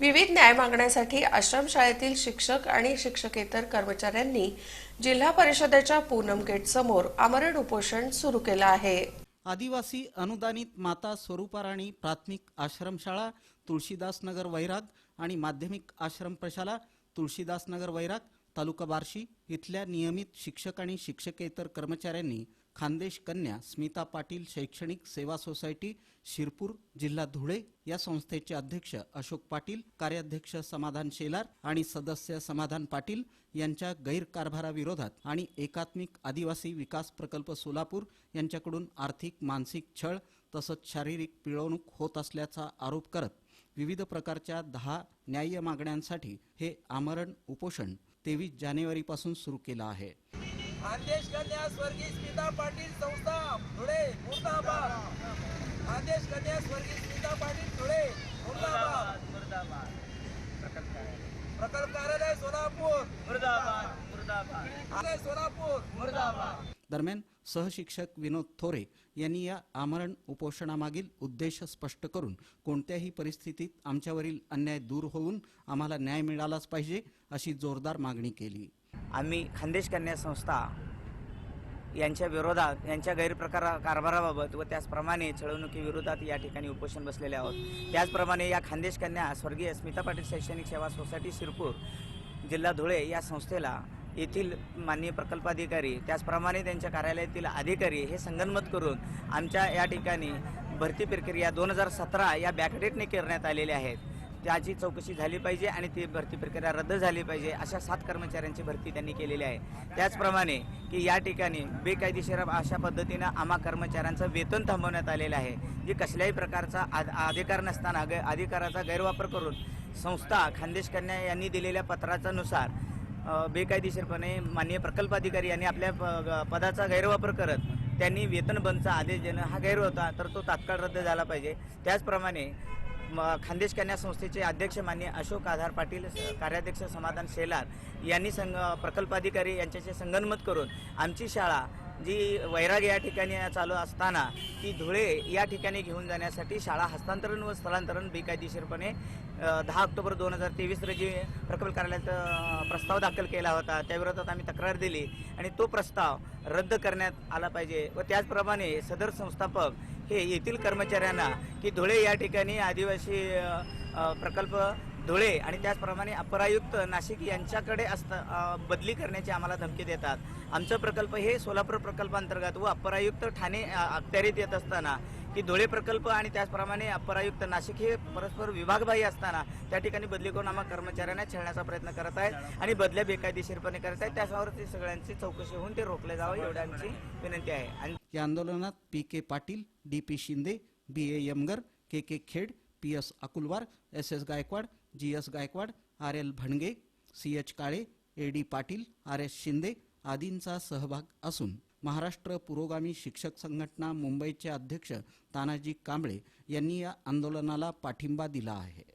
विविध न्याय मागण्यासाठी आश्रमशाळेतील शिक्षक आणि शिक्षकेतर कर्मचाऱ्यांनी जिल्हा परिषदेच्या पूनम गेट समोर आमरण उपोषण सुरू केलं आहे. आदिवासी अनुदानित माता स्वरूपाराणी प्राथमिक आश्रमशाळा तुळशीदासनगर वैराग आणि माध्यमिक आश्रम प्रशाला तुळशीदासनगर वैराग तालुका बार्शी इथल्या नियमित शिक्षक आणि शिक्षकेतर कर्मचाऱ्यांनी खानदेश कन्या स्मिता पाटील शैक्षणिक सेवा सोसायटी शिरपूर जिल्हा धुळे या संस्थेचे अध्यक्ष अशोक पाटील कार्याध्यक्ष समाधान शेलार आणि सदस्य समाधान पाटील यांच्या गैरकारभाराविरोधात आणि एकात्मिक आदिवासी विकास प्रकल्प सोलापूर यांच्याकडून आर्थिक मानसिक छळ तसंच शारीरिक पिळवणूक होत असल्याचा आरोप करत विविध प्रकारच्या दहा न्याय्य मागण्यांसाठी हे आमरण उपोषण तेवीस जानेवारीपासून सुरू केला आहे. खानदेश कन्या स्वर्गीय स्मिता पाटील संस्था धुळे मुर्दाबाद. खानदेश कन्या स्वर्गीय स्मिता पाटील धुळे मुर्दाबाद प्रकल्प कार्यालय सोलापूर मुर्दाबाद सोलापूर दरम्यान सहशिक्षक विनोद थोरे यांनी या आमरण उपोषणामागील उद्देश स्पष्ट करून कोणत्याही परिस्थितीत आमच्यावरील अन्याय दूर होऊन आम्हाला न्याय मिळालाच पाहिजे अशी जोरदार मागणी केली. आम्ही खानदेश कन्या संस्था यांच्या विरोधात यांच्या गैरप्रकार कारभाराबाबत व त्याचप्रमाणे छळवणुकीविरोधात या ठिकाणी उपोषण बसलेले आहोत. त्याचप्रमाणे या खानदेश कन्या स्वर्गीय स्मिता पाटील शैक्षणिक सेवा सोसायटी शिरपूर जिल्हा धुळे या संस्थेला येथील माननीय प्रकल्पाधिकारी त्याचप्रमाणे त्यांच्या कार्यालयातील अधिकारी हे संगनमत करून आमच्या या ठिकाणी भरती प्रक्रिया दोन हजार सतरा या बॅकडेटने करण्यात आलेल्या आहेत. त्याची चौकशी झाली पाहिजे आणि ती भरती प्रक्रिया रद्द झाली पाहिजे अशा सात कर्मचाऱ्यांची भरती त्यांनी केलेली आहे. त्याचप्रमाणे की या ठिकाणी बेकायदेशीर अशा पद्धतीनं आम्हा कर्मचाऱ्यांचं वेतन थांबवण्यात आलेलं आहे. जे कसल्याही प्रकारचा अधिकार नसताना ग अधिकाराचा गैरवापर करून संस्था खानदेश कन्या यांनी दिलेल्या पत्राच्या नुसार बेकायदेशीरपणे माननीय प्रकल्प अधिकारी यांनी आपल्या प- पदाचा गैरवापर करत त्यांनी वेतन बंदचा आदेश देणं हा गैर होता तर तो तात्काळ रद्द झाला पाहिजे. त्याचप्रमाणे म- खानदेश कन्या संस्थेचे अध्यक्ष मान्य अशोक आधार पाटील कार्याध्यक्ष समाधान शेलार यांनी संग प्रकल्प अधिकारी यांच्याशी संगनमत करून आमची शाळा जी वैराग या ठिकाणी चालू असताना ती धुळे या ठिकाणी घेऊन जाण्यासाठी शाळा हस्तांतरण व स्थलांतरण बेकायदेशीरपणे दहा ऑक्टोबर दोन हजार तेवीस रोजी प्रकल्प कार्यालयात प्रस्ताव दाखल केला होता. त्याविरोधात आम्ही तक्रार दिली आणि तो प्रस्ताव रद्द करण्यात आला पाहिजे व त्याचप्रमाणे सदर संस्थापक हे येथील कर्मचाऱ्यांना की धुळे या ठिकाणी आदिवासी प्रकल्प धुळे आणि त्याचप्रमाणे अपरायुक्त नाशिक यांच्याकडे असता बदली करण्याची आम्हाला धमकी देतात. आमचं प्रकल्प हे सोलापूर प्रकल्पांतर्गत व अपरायुक्त ठाणे अखत्यारीत येत असताना की धुळे प्रकल्प आणि त्याचप्रमाणे अपर आयुक्त नाशिक हे परस्पर विभागबाह्य असताना त्या ठिकाणी बदली करून आम्हा कर्मचाऱ्यांना छळण्याचा प्रयत्न करत आहेत आणि बदल्या बेकायदेशीरपणे करत आहेत. त्याच्यावरती सगळ्यांची चौकशी होऊन ते रोखले जावं एवढी आमची विनंती आहे. आणि या आंदोलनात P K Patil D P Shinde B A Yamgar K K Khed P S Akulwar S S Gaikwad G S Gaikwad R L Bhange C H Kale A D Patil R S Shinde आदींचा सहभाग असून महाराष्ट्र पुरोगामी शिक्षक संघटना मुंबईचे अध्यक्ष तानाजी कांबळे यांनी या आंदोलनाला पाठिंबा दिला आहे.